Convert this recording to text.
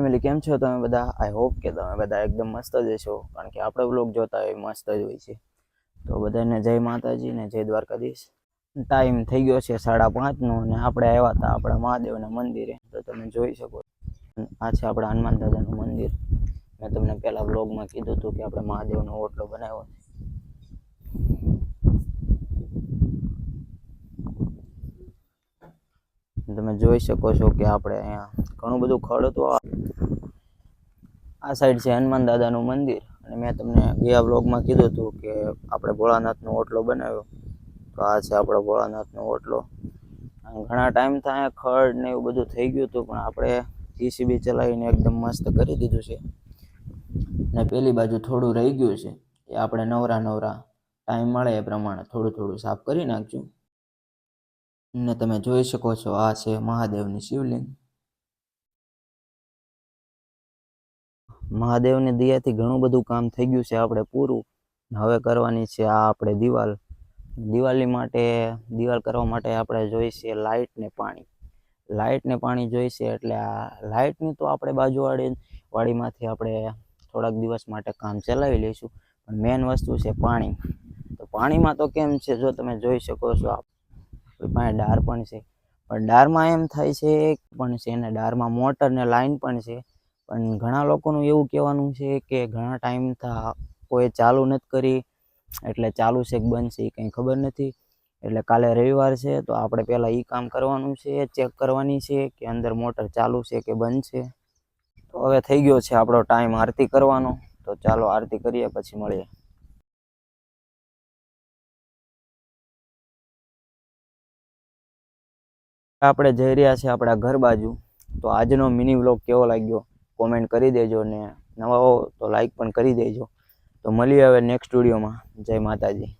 Family કેમ છો તમે બધા? આઈ હોપ કે તમે બધા એકદમ મસ્ત જ હશો. કારણ કે આપણે બ્લોગ જોતા હોય મસ્ત જ હોય છે. તો બધાને જય માતાજી ને જય દ્વારકાધીશ. ટાઈમ થઈ ગયો છે સાડા પાંચનો અને આપણે આવ્યા હતા આપણા મહાદેવના મંદિરે. તો તમે જોઈ શકો આ છે આપણા હનુમાન દાદાનું મંદિર. મેં તમને પહેલા બ્લોગમાં કીધું હતું કે આપણે મહાદેવનો ઓટલો બનાવ્યો તમે જોઈ શકો છો કે આપણે અહીંયા ઘણું બધું ખડ હતું આ- સાઈડ છે હનુમાન દાદાનું મંદિર. અને મેં તમને ગયા બ્લોગમાં કીધું હતું કે આપણે ભોળાનાથનો ઓટલો બનાવ્યો. તો આ છે આપણો ભોળાનાથનો ઓટલો. ઘણા ટાઈમથી અહીંયા ખડ ને એવું બધું થઈ ગયું હતું, પણ આપણે જીસીબી ચલાવીને એકદમ મસ્ત કરી દીધું છે. ને પેલી બાજુ થોડું રહી ગયું છે. એ આપણે નવરા નવરા ટાઈમ મળે એ પ્રમાણે થોડું થોડું સાફ કરી નાખશું. ને તમે જોઈ શકો છો, આ છે મહાદેવની શિવલિંગ. મહાદેવની દયાથી ઘણું બધું કામ થઈ ગયું છે આપણે પૂરું. હવે કરવાની છે આ આપણે દિવાલ. દિવાળી માટે, દિવાલ કરવા માટે આપણે જોઈશે લાઇટ ને પાણી. લાઇટ ને પાણી જોઈશે એટલે આ લાઇટની તો આપણે બાજુવાળી વાડીમાંથી આપણે થોડાક દિવસ માટે કામ ચલાવી લઈશું. પણ મેઇન વસ્તુ છે પાણી. તો પાણીમાં તો કેમ છે, જો તમે જોઈ શકો છો પાસે ડાર પણ છે. પણ ડારમાં એમ થાય છે પણ છે ને ડારમાં મોટર ને લાઇન પણ છે. પણ ઘણા લોકોનું એવું કહેવાનું છે કે ઘણા ટાઈમ થા કોઈ ચાલુ નથી કરી. એટલે ચાલુ છે કે બંધ છે એ કંઈ ખબર નથી. એટલે કાલે રવિવાર છે તો આપણે પહેલાં એ કામ કરવાનું છે, ચેક કરવાની છે કે અંદર મોટર ચાલુ છે કે બંધ છે. તો હવે થઈ ગયો છે આપણો ટાઈમ આરતી કરવાનો. તો ચાલો આરતી કરીએ પછી મળીએ. આપણે જઈ રહ્યા છીએ આપણા ઘર બાજુ, તો આજનો મિની વ્લોગ કેવો લાગ્યો? કોમેન્ટ કરી દેજો ને નવા હો તો લાઈક પણ કરી દેજો. તો મળીએ હવે નેક્સ્ટ વિડીયોમાં જય માતાજી.